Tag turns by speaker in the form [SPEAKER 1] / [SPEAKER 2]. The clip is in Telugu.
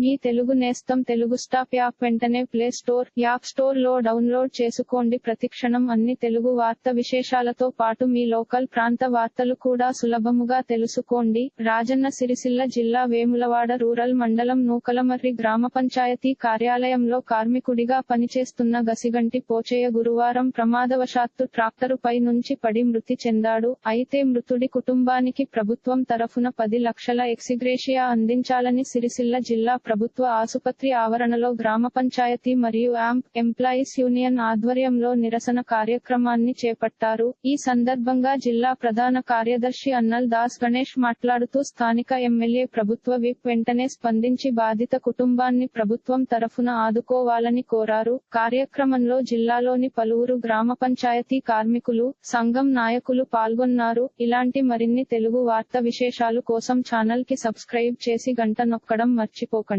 [SPEAKER 1] మీ తెలుగు నేస్తం తెలుగు స్టాప్ యాప్ వెంటనే ప్లే స్టోర్ యాప్ స్టోర్లో డౌన్లోడ్ చేసుకోండి. ప్రతిక్షణం అన్ని తెలుగు వార్త విశేషాలతో పాటు మీ లోకల్ ప్రాంత వార్తలు కూడా సులభముగా తెలుసుకోండి. రాజన్న సిరిసిల్ల జిల్లా వేములవాడ రూరల్ మండలం నూకలమర్రి గ్రామ పంచాయతీ కార్యాలయంలో కార్మికుడిగా పనిచేస్తున్న గసిగంటి పోచయ్య గురువారం ప్రమాదవశాత్తు ట్రాక్టరుపై నుంచి పడి మృతి చెందాడు. అయితే మృతుడి కుటుంబానికి ప్రభుత్వం తరఫున పది లక్షల ఎక్సిగ్రేషియా అందించాలని సిరిసిల్ల జిల్లా ప్రభుత్వ ఆసుపత్రి ఆవరణలో గ్రామ పంచాయతీ మరియు యాంప్ ఎంప్లాయీస్ యూనియన్ ఆధ్వర్యంలో నిరసన కార్యక్రమాన్ని చేపట్టారు. ఈ సందర్భంగా జిల్లా ప్రధాన కార్యదర్శి అన్నల్ దాస్ గణేష్ మాట్లాడుతూ స్థానిక ఎమ్మెల్యే ప్రభుత్వ విప్ వెంటనే స్పందించి బాధిత కుటుంబాన్ని ప్రభుత్వం తరఫున ఆదుకోవాలని కోరారు. కార్యక్రమంలో జిల్లాలోని పలువురు గ్రామ పంచాయతీ కార్మికులు సంఘం నాయకులు పాల్గొన్నారు. ఇలాంటి మరిన్ని తెలుగు వార్త విశేషాలు కోసం ఛానల్కి సబ్స్క్రైబ్ చేసి గంట నొక్కడం మర్చిపోకండి.